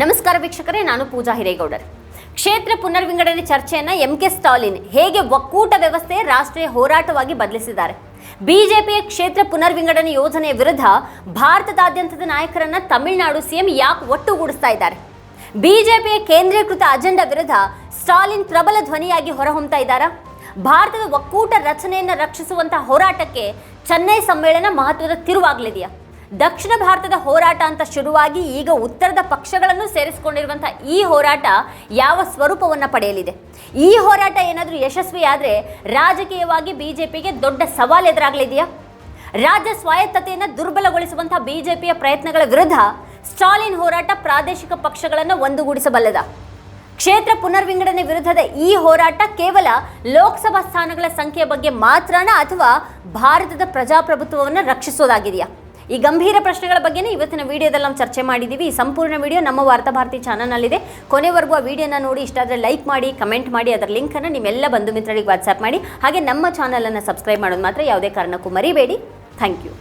ನಮಸ್ಕಾರ ವೀಕ್ಷಕರೇ, ನಾನು ಪೂಜಾ ಹಿರೇಗೌಡರ್. ಕ್ಷೇತ್ರ ಪುನರ್ವಿಂಗಡಣೆ ಚರ್ಚೆಯನ್ನ ಎಂ ಕೆ ಸ್ಟಾಲಿನ್ ಹೇಗೆ ಒಕ್ಕೂಟ ವ್ಯವಸ್ಥೆ ರಾಷ್ಟ್ರೀಯ ಹೋರಾಟವಾಗಿ ಬದಲಿಸಿದ್ದಾರೆ? ಬಿಜೆಪಿಯ ಕ್ಷೇತ್ರ ಪುನರ್ವಿಂಗಡಣೆ ಯೋಜನೆಯ ವಿರುದ್ಧ ಭಾರತದಾದ್ಯಂತದ ನಾಯಕರನ್ನ ತಮಿಳುನಾಡು ಸಿಎಂ ಯಾಕೆ ಒಟ್ಟುಗೂಡಿಸ್ತಾ ಇದ್ದಾರೆ? ಬಿಜೆಪಿಯ ಕೇಂದ್ರೀಕೃತ ಅಜೆಂಡಾ ವಿರುದ್ಧ ಸ್ಟಾಲಿನ್ ಪ್ರಬಲ ಧ್ವನಿಯಾಗಿ ಹೊರಹೊಮ್ತಾ ಇದ್ದಾರಾ? ಭಾರತದ ಒಕ್ಕೂಟ ರಚನೆಯನ್ನು ರಕ್ಷಿಸುವಂತಹ ಹೋರಾಟಕ್ಕೆ ಚೆನ್ನೈ ಸಮ್ಮೇಳನ ಮಹತ್ವದ ತಿರುವಾಗಲಿದೆಯಾ? ದಕ್ಷಿಣ ಭಾರತದ ಹೋರಾಟ ಅಂತ ಶುರುವಾಗಿ ಈಗ ಉತ್ತರದ ಪಕ್ಷಗಳನ್ನು ಸೇರಿಸಿಕೊಂಡಿರುವಂತಹ ಈ ಹೋರಾಟ ಯಾವ ಸ್ವರೂಪವನ್ನು ಪಡೆಯಲಿದೆ? ಈ ಹೋರಾಟ ಏನಾದರೂ ಯಶಸ್ವಿಯಾದರೆ ರಾಜಕೀಯವಾಗಿ ಬಿಜೆಪಿಗೆ ದೊಡ್ಡ ಸವಾಲು ಎದುರಾಗಲಿದೆಯಾ? ರಾಜ್ಯ ಸ್ವಾಯತ್ತತೆಯನ್ನು ದುರ್ಬಲಗೊಳಿಸುವಂತಹ ಬಿಜೆಪಿಯ ಪ್ರಯತ್ನಗಳ ವಿರುದ್ಧ ಸ್ಟಾಲಿನ್ ಹೋರಾಟ ಪ್ರಾದೇಶಿಕ ಪಕ್ಷಗಳನ್ನು ಒಂದುಗೂಡಿಸಬಲ್ಲದ? ಕ್ಷೇತ್ರ ಪುನರ್ವಿಂಗಡಣೆ ವಿರುದ್ಧದ ಈ ಹೋರಾಟ ಕೇವಲ ಲೋಕಸಭಾ ಸ್ಥಾನಗಳ ಸಂಖ್ಯೆಯ ಬಗ್ಗೆ ಮಾತ್ರನಾ ಅಥವಾ ಭಾರತದ ಪ್ರಜಾಪ್ರಭುತ್ವವನ್ನು ರಕ್ಷಿಸೋದಾಗಿದೆಯಾ? ಈ ಗಂಭೀರ ಪ್ರಶ್ನೆಗಳ ಬಗ್ಗೆನೇ ಇವತ್ತಿನ ವಿಡಿಯೋದಲ್ಲಿ ನಾವು ಚರ್ಚೆ ಮಾಡಿದ್ದೀವಿ ಈ ಸಂಪೂರ್ಣ ವಿಡಿಯೋ ನಮ್ಮ ವಾರ್ತಾ ಭಾರತಿ ಚಾನಲ್ನಲ್ಲಿದೆ. ಕೊನೆವರೆಗೂ ಆ ವಿಡಿಯೋನ ನೋಡಿ, ಇಷ್ಟ ಆದರೆ ಲೈಕ್ ಮಾಡಿ, ಕಮೆಂಟ್ ಮಾಡಿ, ಅದರ ಲಿಂಕನ್ನು ನಿಮ್ಮೆಲ್ಲ ಬಂಧು ಮಿತ್ರರಿಗೆ ವಾಟ್ಸ್ಆ್ಯಪ್ ಮಾಡಿ. ಹಾಗೆ ನಮ್ಮ ಚಾನಲನ್ನು ಸಬ್ಸ್ಕ್ರೈಬ್ ಮಾಡೋದು ಮಾತ್ರ ಯಾವುದೇ ಕಾರಣಕ್ಕೂ ಮರಿಬೇಡಿ. Thank you.